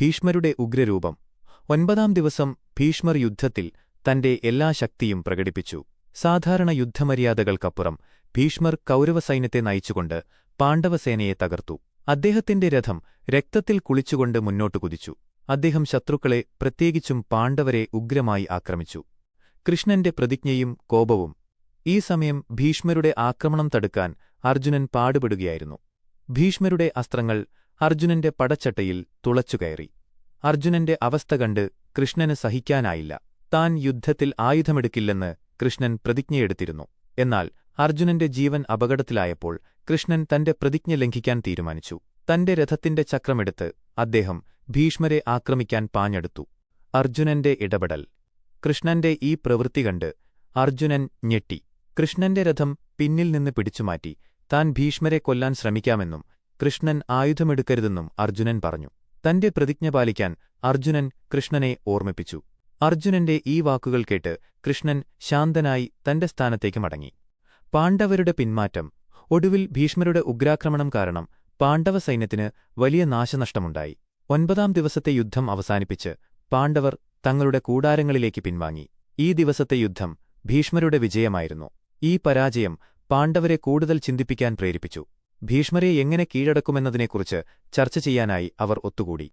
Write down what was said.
ഭീഷ്മരുടെ ഉഗ്രരൂപം. ഒൻപതാം ദിവസം ഭീഷ്മർ യുദ്ധത്തിൽ തന്റെ എല്ലാ ശക്തിയും പ്രകടിപ്പിച്ചു. സാധാരണ യുദ്ധമര്യാദകൾക്കപ്പുറം ഭീഷ്മർ കൗരവസൈന്യത്തെ നയിച്ചുകൊണ്ട് പാണ്ഡവസേനയെ തകർത്തു. അദ്ദേഹത്തിന്റെ രഥം രക്തത്തിൽ കുളിച്ചുകൊണ്ട് മുന്നോട്ടു കുതിച്ചു. അദ്ദേഹം ശത്രുക്കളെ പ്രത്യേകിച്ചും പാണ്ഡവരെ ഉഗ്രമായി ആക്രമിച്ചു. കൃഷ്ണന്റെ പ്രതിജ്ഞയും കോപവും ഈ സമയം ഭീഷ്മരുടെ ആക്രമണം തടുക്കാൻ അർജുനൻ പാടുപെടുകയായിരുന്നു. ഭീഷ്മരുടെ അസ്ത്രങ്ങൾ അർജുനന്റെ പടച്ചട്ടയിൽ തുളച്ചുകയറി അർജുനന്റെ അവസ്ഥ കണ്ട് കൃഷ്ണന് സഹിക്കാനായില്ല. താൻ യുദ്ധത്തിൽ ആയുധമെടുക്കില്ലെന്ന് കൃഷ്ണൻ പ്രതിജ്ഞയെടുത്തിരുന്നു. എന്നാൽ അർജുനന്റെ ജീവൻ അപകടത്തിലായപ്പോൾ കൃഷ്ണൻ തന്റെ പ്രതിജ്ഞ ലംഘിക്കാൻ തീരുമാനിച്ചു. തന്റെ രഥത്തിന്റെ ചക്രമെടുത്ത് അദ്ദേഹം ഭീഷ്മരെ ആക്രമിക്കാൻ പാഞ്ഞെടുത്തു. അർജുനന്റെ ഇടപെടൽ. കൃഷ്ണന്റെ ഈ പ്രവൃത്തി കണ്ട് അർജുനൻ ഞെട്ടി. കൃഷ്ണന്റെ രഥം പിന്നിൽ നിന്ന് പിടിച്ചുമാറ്റി താൻ ഭീഷ്മരെ കൊല്ലാൻ ശ്രമിക്കാമെന്നും കൃഷ്ണൻ ആയുധമെടുക്കരുതെന്നും അർജുനൻ പറഞ്ഞു. തന്റെ പ്രതിജ്ഞ പാലിക്കാൻ അർജുനൻ കൃഷ്ണനെ ഓർമ്മിപ്പിച്ചു. അർജുനന്റെ ഈ വാക്കുകൾ കേട്ട് കൃഷ്ണൻ ശാന്തനായി തന്റെ സ്ഥാനത്തേക്ക് മടങ്ങി. പാണ്ഡവരുടെ പിന്മാറ്റം. ഒടുവിൽ ഭീഷ്മരുടെ ഉഗ്രാക്രമണം കാരണം പാണ്ഡവ സൈന്യത്തിന് വലിയ നാശനഷ്ടമുണ്ടായി. ഒൻപതാം ദിവസത്തെ യുദ്ധം അവസാനിപ്പിച്ച് പാണ്ഡവർ തങ്ങളുടെ കൂടാരങ്ങളിലേക്ക് പിൻവാങ്ങി. ഈ ദിവസത്തെ യുദ്ധം ഭീഷ്മരുടെ വിജയമായിരുന്നു. ഈ പരാജയം പാണ്ഡവരെ കൂടുതൽ ചിന്തിപ്പിക്കാൻ പ്രേരിപ്പിച്ചു. ഭീഷ്മരെ എങ്ങനെ കീഴടക്കുമെന്നതിനെക്കുറിച്ച് ചർച്ച ചെയ്യാനായി അവർ ഒത്തുകൂടി.